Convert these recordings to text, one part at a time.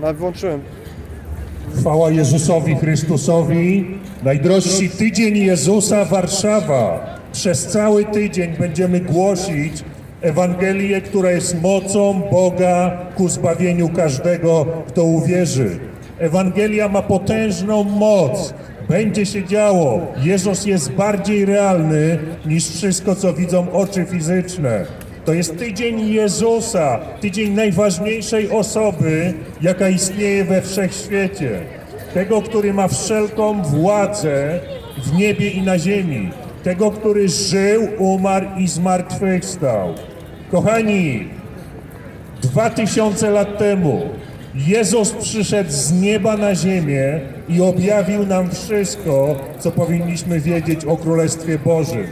No, włączyłem. Chwała Jezusowi Chrystusowi. Najdroższy tydzień Jezusa Warszawa. Przez cały tydzień będziemy głosić Ewangelię, która jest mocą Boga ku zbawieniu każdego, kto uwierzy. Ewangelia ma potężną moc. Będzie się działo. Jezus jest bardziej realny niż wszystko, co widzą oczy fizyczne. To jest tydzień Jezusa, tydzień najważniejszej osoby, jaka istnieje we wszechświecie. Tego, który ma wszelką władzę w niebie i na ziemi. Tego, który żył, umarł i zmartwychwstał. Kochani, Dwa tysiące lat temu Jezus przyszedł z nieba na ziemię i objawił nam wszystko, co powinniśmy wiedzieć o Królestwie Bożym.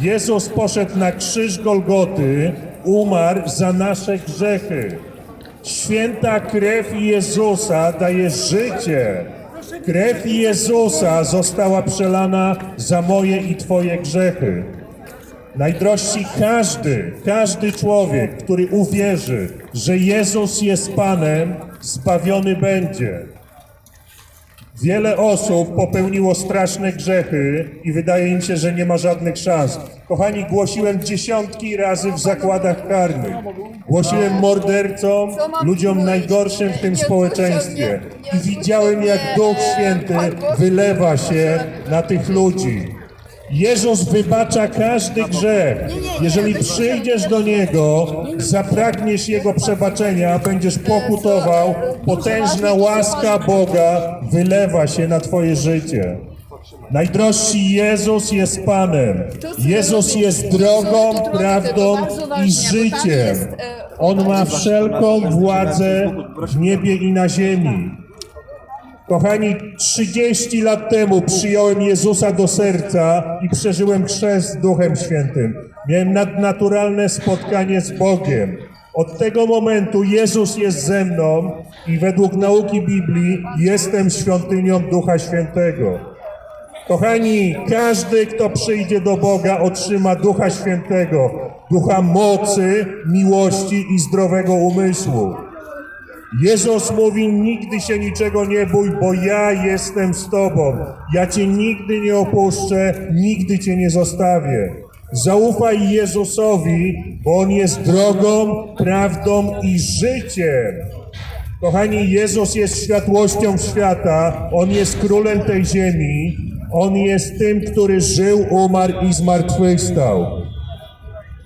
Jezus poszedł na krzyż Golgoty, umarł za nasze grzechy. Święta krew Jezusa daje życie. Krew Jezusa została przelana za moje i Twoje grzechy. Najdroższy każdy, każdy człowiek, który uwierzy, że Jezus jest Panem, zbawiony będzie. Wiele osób popełniło straszne grzechy i wydaje im się, że nie ma żadnych szans. Kochani, głosiłem dziesiątki razy w zakładach karnych. Głosiłem mordercom, ludziom najgorszym w tym społeczeństwie. I widziałem, jak Duch Święty wylewa się na tych ludzi. Jezus wybacza każdy grzech. Jeżeli przyjdziesz do Niego, zapragniesz Jego przebaczenia, będziesz pokutował, potężna łaska Boga wylewa się na Twoje życie. Najdroższy Jezus jest Panem. Jezus jest drogą, prawdą i życiem. On ma wszelką władzę w niebie i na ziemi. Kochani, 30 lat temu przyjąłem Jezusa do serca i przeżyłem chrzest Duchem Świętym. Miałem nadnaturalne spotkanie z Bogiem. Od tego momentu Jezus jest ze mną i według nauki Biblii jestem świątynią Ducha Świętego. Kochani, każdy, kto przyjdzie do Boga, otrzyma Ducha Świętego, ducha mocy, miłości i zdrowego umysłu. Jezus mówi: Nigdy się niczego nie bój, bo ja jestem z Tobą. Ja Cię nigdy nie opuszczę, nigdy Cię nie zostawię. Zaufaj Jezusowi, bo On jest drogą, prawdą i życiem. Kochani, Jezus jest światłością świata, On jest królem tej ziemi, On jest tym, który żył, umarł i zmartwychwstał.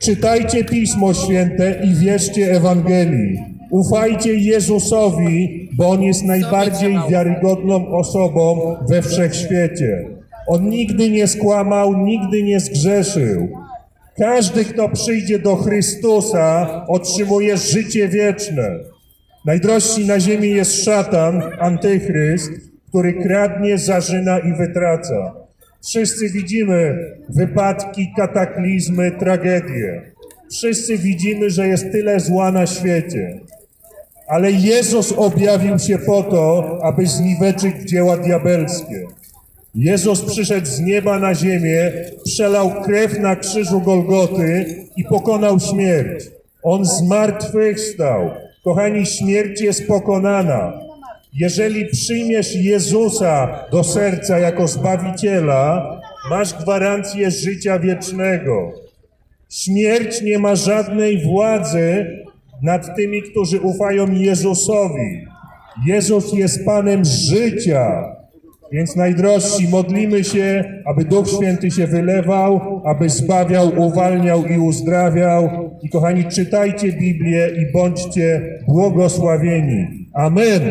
Czytajcie Pismo Święte i wierzcie Ewangelii. Ufajcie Jezusowi, bo On jest najbardziej wiarygodną osobą we wszechświecie. On nigdy nie skłamał, nigdy nie zgrzeszył. Każdy, kto przyjdzie do Chrystusa, otrzymuje życie wieczne. Najdroższy na ziemi jest szatan, antychryst, który kradnie, zarzyna i wytraca. Wszyscy widzimy wypadki, kataklizmy, tragedie. Wszyscy widzimy, że jest tyle zła na świecie. Ale Jezus objawił się po to, aby zniweczyć dzieła diabelskie. Jezus przyszedł z nieba na ziemię, przelał krew na krzyżu Golgoty i pokonał śmierć. On zmartwychwstał. Kochani, śmierć jest pokonana. Jeżeli przyjmiesz Jezusa do serca jako Zbawiciela, masz gwarancję życia wiecznego. Śmierć nie ma żadnej władzy nad tymi, którzy ufają Jezusowi. Jezus jest Panem życia. Więc najdrożsi, modlimy się, aby Duch Święty się wylewał, aby zbawiał, uwalniał i uzdrawiał. I kochani, czytajcie Biblię i bądźcie błogosławieni. Amen.